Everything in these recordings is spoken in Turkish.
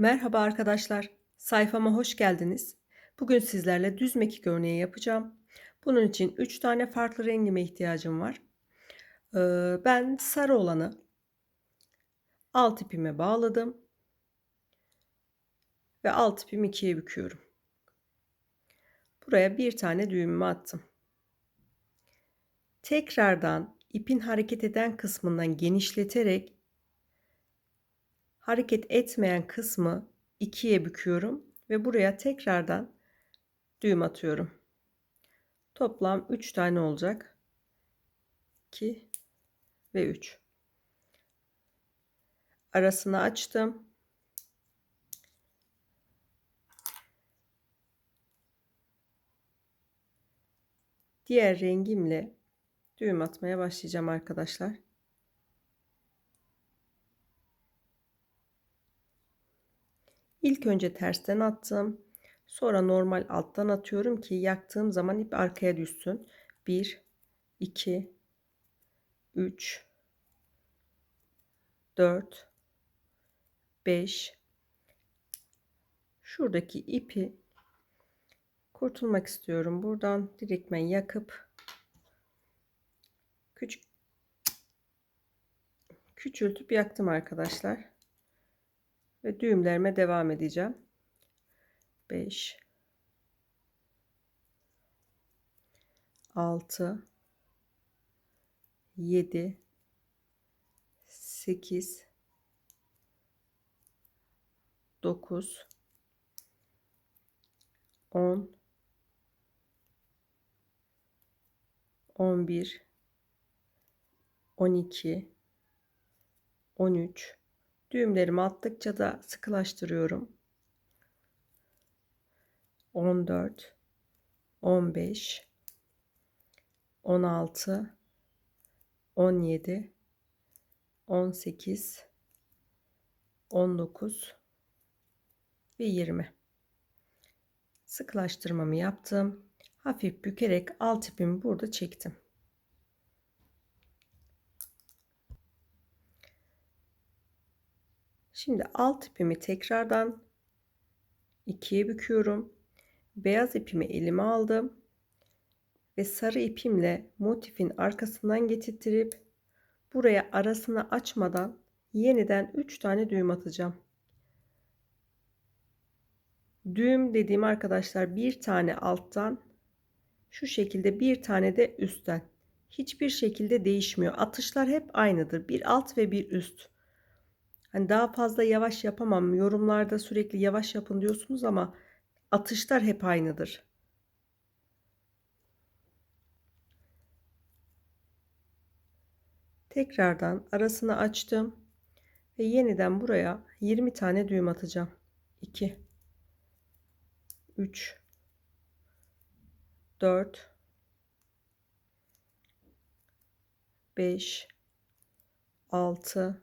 Merhaba arkadaşlar, sayfama hoş geldiniz. Bugün sizlerle düz mekik örneği yapacağım. Bunun için 3 tane farklı rengime ihtiyacım var. Ee, ben sarı olanı alt ipime bağladım. Ve alt ipimi ikiye büküyorum. Buraya bir tane düğümümü attım. Tekrardan ipin hareket eden kısmından genişleterek hareket etmeyen kısmı ikiye büküyorum ve buraya tekrardan düğüm atıyorum. Toplam 3 tane olacak. 2 ve 3. Arasını açtım. Diğer rengimle düğüm atmaya başlayacağım arkadaşlar. İlk önce tersten attım. Sonra normal alttan atıyorum ki yaktığım zaman ip arkaya düşsün. 1 2 3 4 5 Şuradaki ipi kurtulmak istiyorum. Buradan direktmen yakıp küçük küçültüp yaktım arkadaşlar ve düğümlerime devam edeceğim. 5 6 7 8 9 10 11 12 13 Düğümlerimi attıkça da sıkılaştırıyorum. 14 15 16 17 18 19 ve 20 sıkılaştırmamı yaptım. Hafif bükerek alt ipimi burada çektim Şimdi alt ipimi tekrardan ikiye büküyorum. Beyaz ipimi elime aldım ve sarı ipimle motifin arkasından getirttirip buraya arasını açmadan yeniden 3 tane düğüm atacağım. Düğüm dediğim arkadaşlar bir tane alttan şu şekilde bir tane de üstten. Hiçbir şekilde değişmiyor. Atışlar hep aynıdır. Bir alt ve bir üst. Hani daha fazla yavaş yapamam. Yorumlarda sürekli yavaş yapın diyorsunuz ama atışlar hep aynıdır. Tekrardan arasını açtım ve yeniden buraya 20 tane düğüm atacağım. 2 3 4 5 6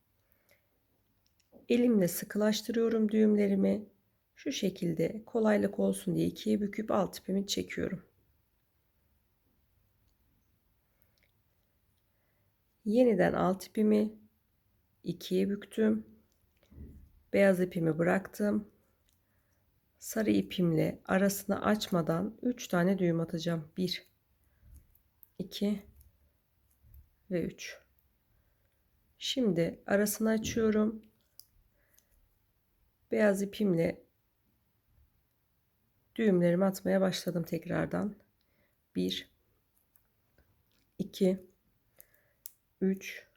Elimle sıkılaştırıyorum düğümlerimi. Şu şekilde kolaylık olsun diye ikiye büküp alt ipimi çekiyorum. Yeniden alt ipimi ikiye büktüm. Beyaz ipimi bıraktım. Sarı ipimle arasını açmadan 3 tane düğüm atacağım. 1 2 ve 3. Şimdi arasını açıyorum beyaz ipimle düğümlerimi atmaya başladım tekrardan. 1 2 3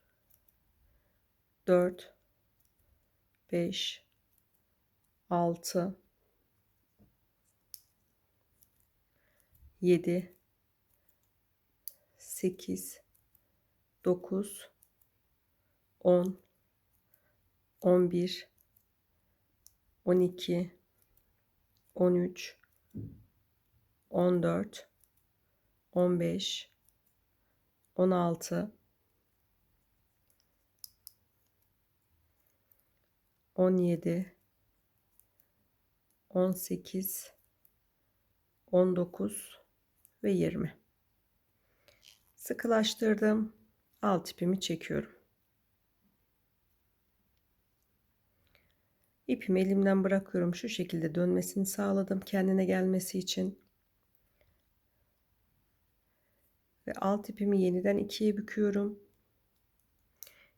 4 5 6 7 8 9 10 11 12 13 14 15 16 17 18 19 ve 20 sıkılaştırdım. Alt ipimi çekiyorum İpimi elimden bırakıyorum. Şu şekilde dönmesini sağladım kendine gelmesi için. Ve alt ipimi yeniden ikiye büküyorum.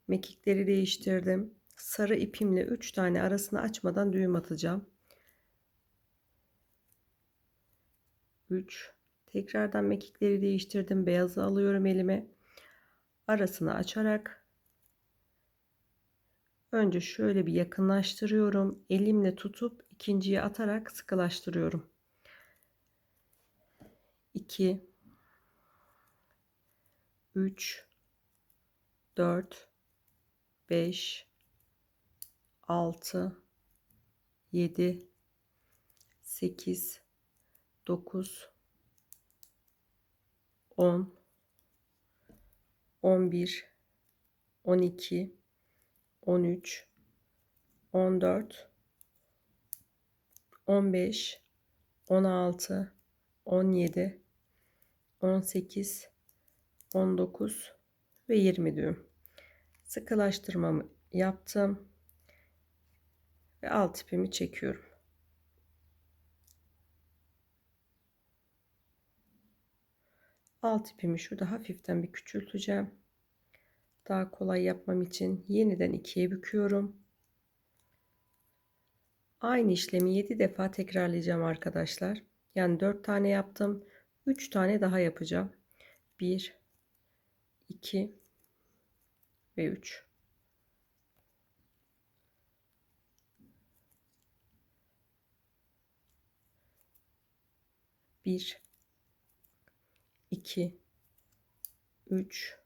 Mekikleri değiştirdim. Sarı ipimle 3 tane arasını açmadan düğüm atacağım. 3 tekrardan mekikleri değiştirdim. Beyazı alıyorum elime. Arasını açarak önce şöyle bir yakınlaştırıyorum. Elimle tutup ikinciye atarak sıkılaştırıyorum. 2 3 4 5 6 7 8 9 10 11 12 13 14 15 16 17 18 19 ve 20 düğüm sıkılaştırmamı yaptım ve alt ipimi çekiyorum. Alt ipimi şurada hafiften bir küçülteceğim daha kolay yapmam için yeniden ikiye büküyorum. Aynı işlemi 7 defa tekrarlayacağım arkadaşlar. Yani 4 tane yaptım. 3 tane daha yapacağım. 1 2 ve 3 1 2 3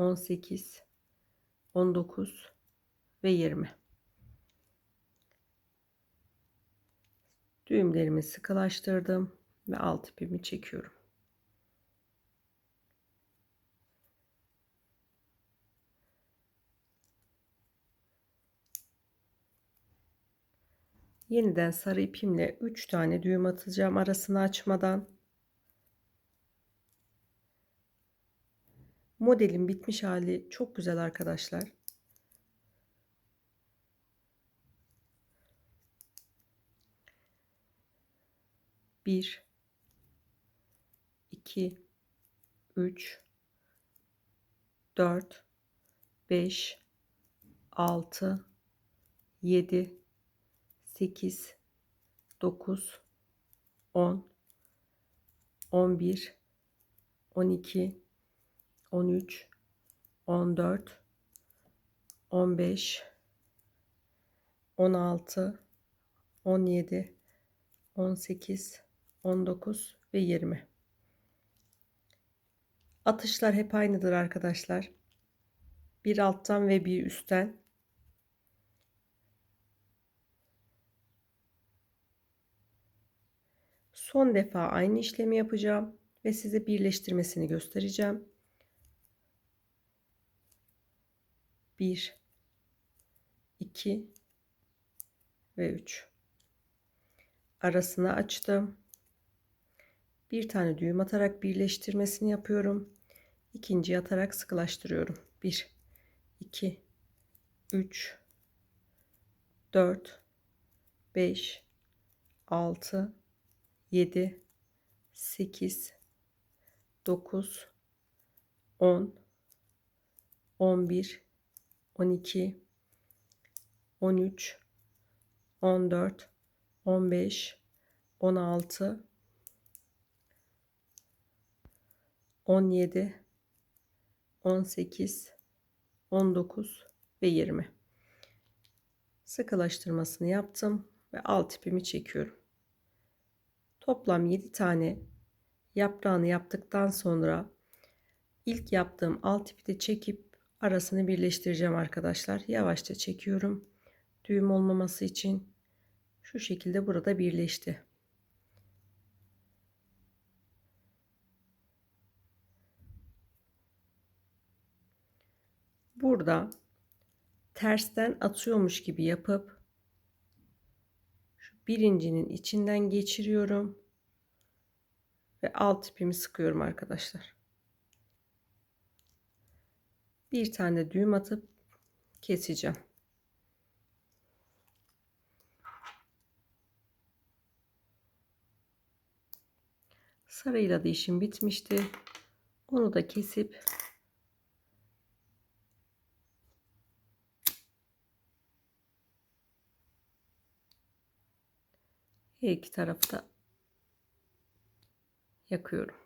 18 19 ve 20 düğümlerimi sıkılaştırdım ve alt ipimi çekiyorum. Yeniden sarı ipimle 3 tane düğüm atacağım arasını açmadan modelin bitmiş hali çok güzel arkadaşlar. Bir iki üç dört beş altı yedi 8 9 10 11 12 13 14 15 16 17 18 19 ve 20 atışlar hep aynıdır arkadaşlar. Bir alttan ve bir üstten. Son defa aynı işlemi yapacağım ve size birleştirmesini göstereceğim. 1 2 ve 3 arasını açtım. Bir tane düğüm atarak birleştirmesini yapıyorum. İkinci atarak sıkılaştırıyorum. 1 2 3 4 5 6 7 8 9 10 11 12 13 14 15 16 17 18 19 ve 20 sıkılaştırmasını yaptım ve alt ipimi çekiyorum. Toplam 7 tane yaprağını yaptıktan sonra ilk yaptığım alt ipi de çekip arasını birleştireceğim arkadaşlar. Yavaşça çekiyorum. Düğüm olmaması için şu şekilde burada birleşti. Burada tersten atıyormuş gibi yapıp şu birincinin içinden geçiriyorum ve alt ipimi sıkıyorum arkadaşlar. Bir tane düğüm atıp keseceğim. Sarıyla da işim bitmişti. Onu da kesip her iki tarafta yakıyorum.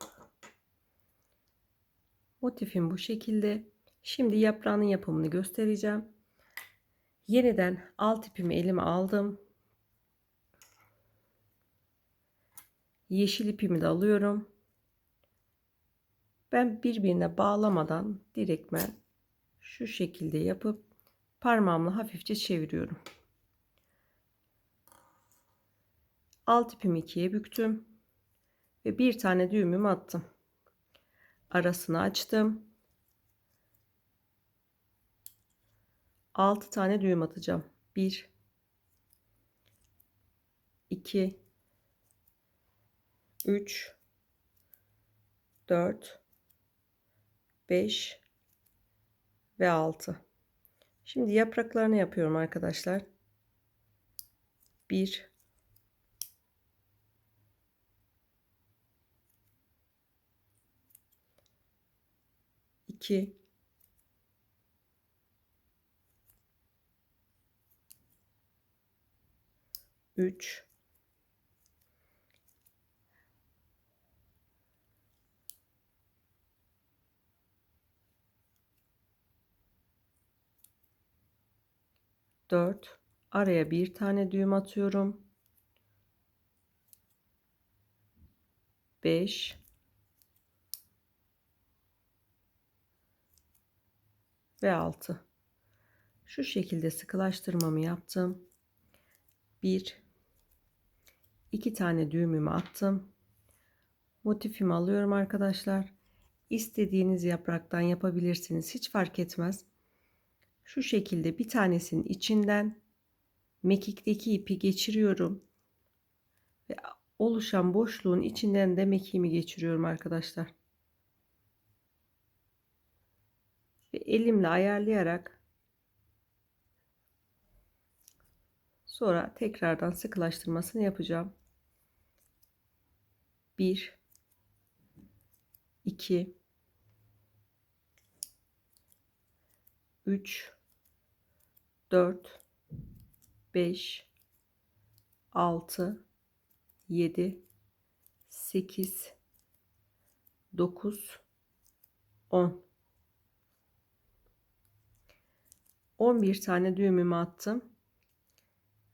Motifim bu şekilde. Şimdi yaprağının yapımını göstereceğim. Yeniden alt ipimi elime aldım. Yeşil ipimi de alıyorum. Ben birbirine bağlamadan direktmen şu şekilde yapıp parmağımla hafifçe çeviriyorum. Alt ipimi ikiye büktüm ve bir tane düğümümü attım. Arasını açtım. 6 tane düğüm atacağım. 1 2 3 4 5 ve 6. Şimdi yapraklarını yapıyorum arkadaşlar. 1 2 3 4 araya bir tane düğüm atıyorum. 5 ve 6 şu şekilde sıkılaştırmamı yaptım. 1 2 tane düğümümü attım. Motifimi alıyorum arkadaşlar. İstediğiniz yapraktan yapabilirsiniz. Hiç fark etmez. Şu şekilde bir tanesinin içinden mekikteki ipi geçiriyorum. Ve oluşan boşluğun içinden de mekiğimi geçiriyorum arkadaşlar. Ve elimle ayarlayarak sonra tekrardan sıkılaştırmasını yapacağım 1 2 3 4 5 6 7 8 9 10 11 tane düğümümü attım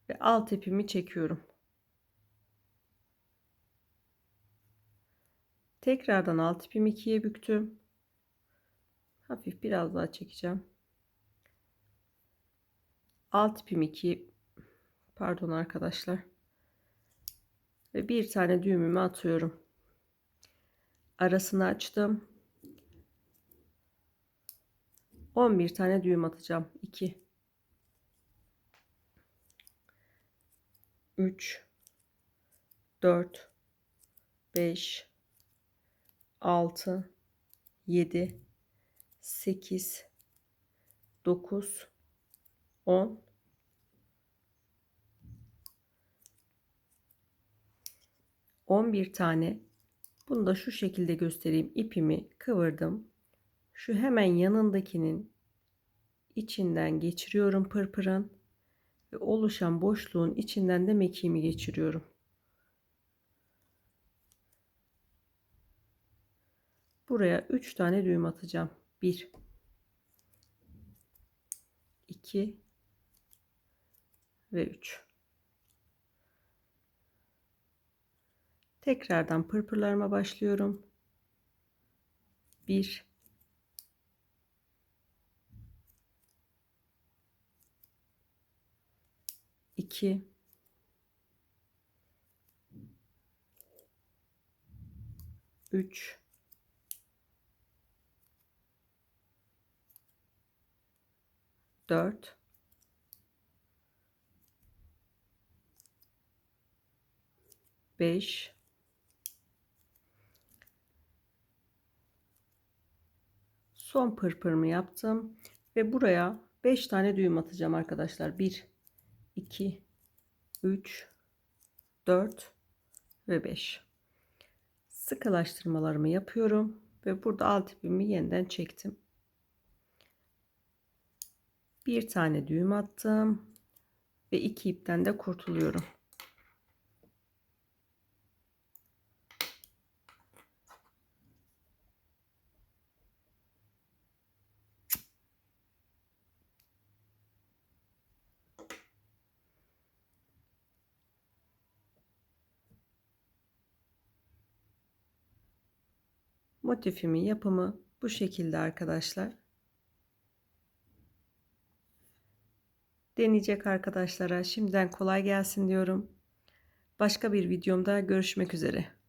ve alt ipimi çekiyorum. Tekrardan alt ipimi ikiye büktüm. Hafif biraz daha çekeceğim. Alt ipimi iki pardon arkadaşlar. Ve bir tane düğümümü atıyorum. Arasını açtım. 11 tane düğüm atacağım. 2 3 4 5 6 7 8 9 10 11 tane. Bunu da şu şekilde göstereyim. İpimi kıvırdım. Şu hemen yanındakinin içinden geçiriyorum pırpırın ve oluşan boşluğun içinden de mekiğimi geçiriyorum. Buraya 3 tane düğüm atacağım. 1 2 ve 3. Tekrardan pırpırlarıma başlıyorum. 1 2 3 4 5 son pırpırımı yaptım ve buraya 5 tane düğüm atacağım arkadaşlar. 1 2 3 4 ve 5 sıkılaştırmalarımı yapıyorum ve burada alt ipimi yeniden çektim bir tane düğüm attım ve iki ipten de kurtuluyorum Motifimin yapımı bu şekilde arkadaşlar. Deneyecek arkadaşlara şimdiden kolay gelsin diyorum. Başka bir videomda görüşmek üzere.